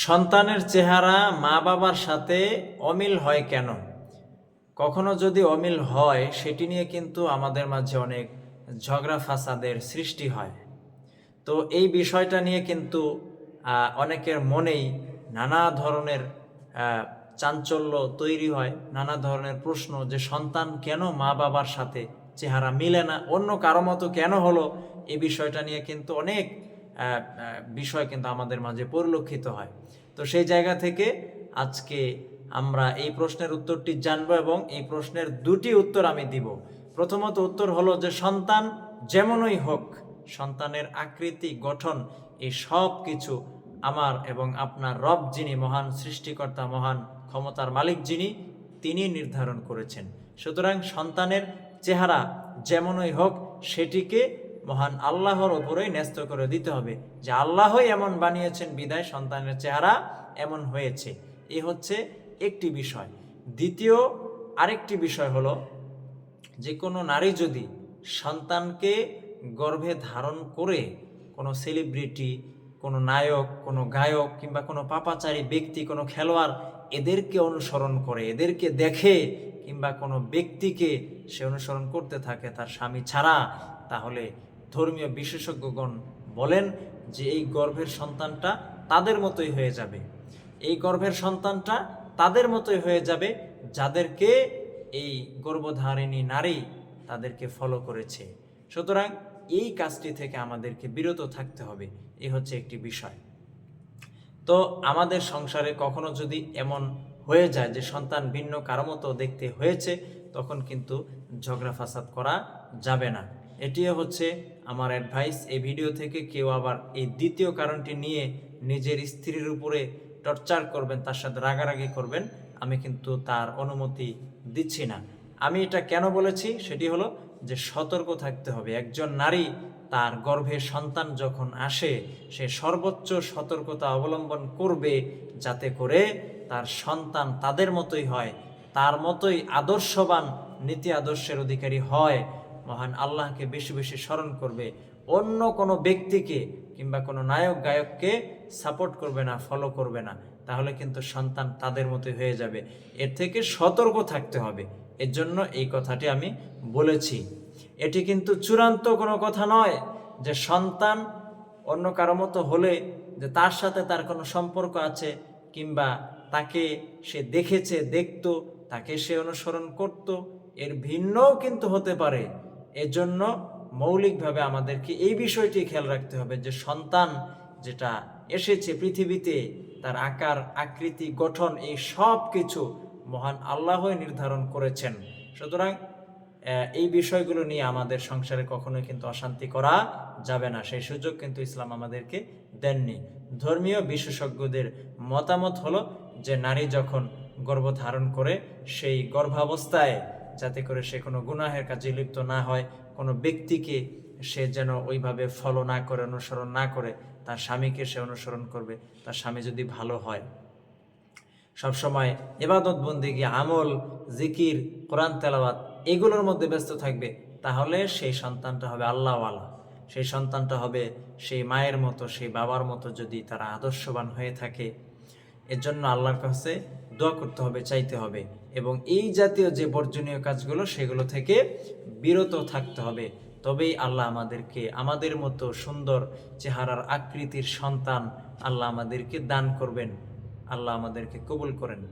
সন্তানের চেহারা মা বাবার সাথে অমিল হয় কেন? কখনো যদি অমিল হয়, সেটি নিয়ে কিন্তু আমাদের মাঝে অনেক ঝগড়া ফাসাদের সৃষ্টি হয়। তো এই বিষয়টা নিয়ে কিন্তু অনেকের মনেই নানা ধরনের চাঞ্চল্য তৈরি হয়, নানা ধরনের প্রশ্ন যে সন্তান কেন মা বাবার সাথে চেহারা মিলে না? অন্য কারও মতো কেন হলো? এই বিষয়টা নিয়ে কিন্তু অনেক বিষয় কিন্তু আমাদের মাঝে পরিলক্ষিত হয়। তো সেই জায়গা থেকে আজকে আমরা এই প্রশ্নের উত্তরটি জানব এবং এই প্রশ্নের দুটি উত্তর আমি দিব। প্রথমত উত্তর হলো যে সন্তান যেমনই হোক, সন্তানের আকৃতি, গঠন এই সব কিছু আমার এবং আপনার রব যিনি মহান সৃষ্টিকর্তা, মহান ক্ষমতার মালিক যিনি, তিনি নির্ধারণ করেছেন। সুতরাং সন্তানের চেহারা যেমনই হোক, সেটিকে মহান আল্লাহর ওপরেই ন্যস্ত করে দিতে হবে যে আল্লাহই এমন বানিয়েছেন, বিদায় সন্তানের চেহারা এমন হয়েছে। এ হচ্ছে একটি বিষয়। দ্বিতীয় আরেকটি বিষয় হলো যে কোনো নারী যদি সন্তানকে গর্ভে ধারণ করে কোনো সেলিব্রিটি, কোনো নায়ক, কোনো গায়ক কিংবা কোনো পাপাচারী ব্যক্তি, কোনো খেলোয়াড় এদেরকে অনুসরণ করে, এদেরকে দেখে কিংবা কোনো ব্যক্তিকে সে অনুসরণ করতে থাকে তার স্বামী ছাড়া, তাহলে ধর্মীয় বিশেষজ্ঞগণ বলেন যে এই গর্ভের সন্তানটা তাদের মতোই হয়ে যাবে। এই গর্ভের সন্তানটা তাদের মতোই হয়ে যাবে যাদেরকে এই গর্ভধারিণী নারী তাদেরকে ফলো করেছে। সুতরাং এই কাজটি থেকে আমাদেরকে বিরত থাকতে হবে, এ হচ্ছে একটি বিষয়। তো আমাদের সংসারে কখনো যদি এমন হয়ে যায় যে সন্তান ভিন্ন কারও মতো দেখতে হয়েছে, তখন কিন্তু ঝগড়া ফাসাদ করা যাবে না। এটিও হচ্ছে আমার অ্যাডভাইস এই ভিডিও থেকে কেউ আবার এই দ্বিতীয় কারণটি নিয়ে নিজের স্ত্রীর উপরে টর্চার করবেন, তার সাথে রাগারাগি করবেন, আমি কিন্তু তার অনুমতি দিচ্ছি না। আমি এটা কেন বলেছি? সেটি হলো যে সতর্ক থাকতে হবে। একজন নারী তার গর্ভে সন্তান যখন আসে, সে সর্বোচ্চ সতর্কতা অবলম্বন করবে যাতে করে তার সন্তান তাদের মতোই হয়, তার মতোই আদর্শবান, নীতি আদর্শের অধিকারী হয়। মহান আল্লাহকে বেশি বেশি স্মরণ করবে। অন্য কোনো ব্যক্তিকে কিংবা কোনো নায়ক, গায়ককে সাপোর্ট করবে না ফলো করবে না। তাহলে কিন্তু সন্তান তাদের মতোই হয়ে যাবে। এর থেকে সতর্ক থাকতে হবে। এর জন্য এই কথাটি আমি বলেছি। এটি কিন্তু চূড়ান্ত কোনো কথা নয় যে সন্তান অন্য কারও মতো হলে যে তার সাথে তার কোনো সম্পর্ক আছে কিংবা তাকে সে দেখেছে, দেখত, তাকে সে অনুসরণ করত, এর ভিন্নও কিন্তু হতে পারে। এজন্য মৌলিকভাবে আমাদেরকে এই বিষয়টি খেয়াল রাখতে হবে যে সন্তান যেটা এসেছে পৃথিবীতে, তার আকার, আকৃতি, গঠন, এই সব কিছু মহান আল্লাহই নির্ধারণ করেছেন। সুতরাং এই বিষয়গুলো নিয়ে আমাদের সংসারে কখনোই কিন্তু অশান্তি করা যাবে না। সেই সুযোগ কিন্তু ইসলাম আমাদেরকে দেননি। ধর্মীয় বিশেষজ্ঞদের মতামত হলো যে, নারী যখন গর্ভধারণ করে, সেই গর্ভাবস্থায় যাতে করে সে কোনো গুনাহের কাজে লিপ্ত না হয়, কোনো ব্যক্তিকে সে যেন ওইভাবে ফলো না করে, অনুসরণ না করে, তার স্বামীকে সে অনুসরণ করবে, তার স্বামী যদি ভালো হয়। সবসময় এবাদত বন্দিগি আমল, জিকির, কোরআন তেলাওয়াত এগুলোর মধ্যে ব্যস্ত থাকবে, তাহলে সেই সন্তানটা হবে আল্লাহওয়ালা। সেই সন্তানটা হবে সেই মায়ের মতো, সেই বাবার মতো যদি তারা আদর্শবান হয়ে থাকে। এর জন্য আল্লাহর কাছে দোয়া করতে হবে, চাইতে হবে। এবং এই জাতীয় যে বর্জনীয় কাজগুলো, সেগুলো থেকে বিরত থাকতে হবে। তবেই আল্লাহ আমাদেরকে, আমাদের মতো সুন্দর চেহারার আকৃতির সন্তান আল্লাহ আমাদেরকে দান করবেন, আল্লাহ আমাদেরকে কবুল করেন।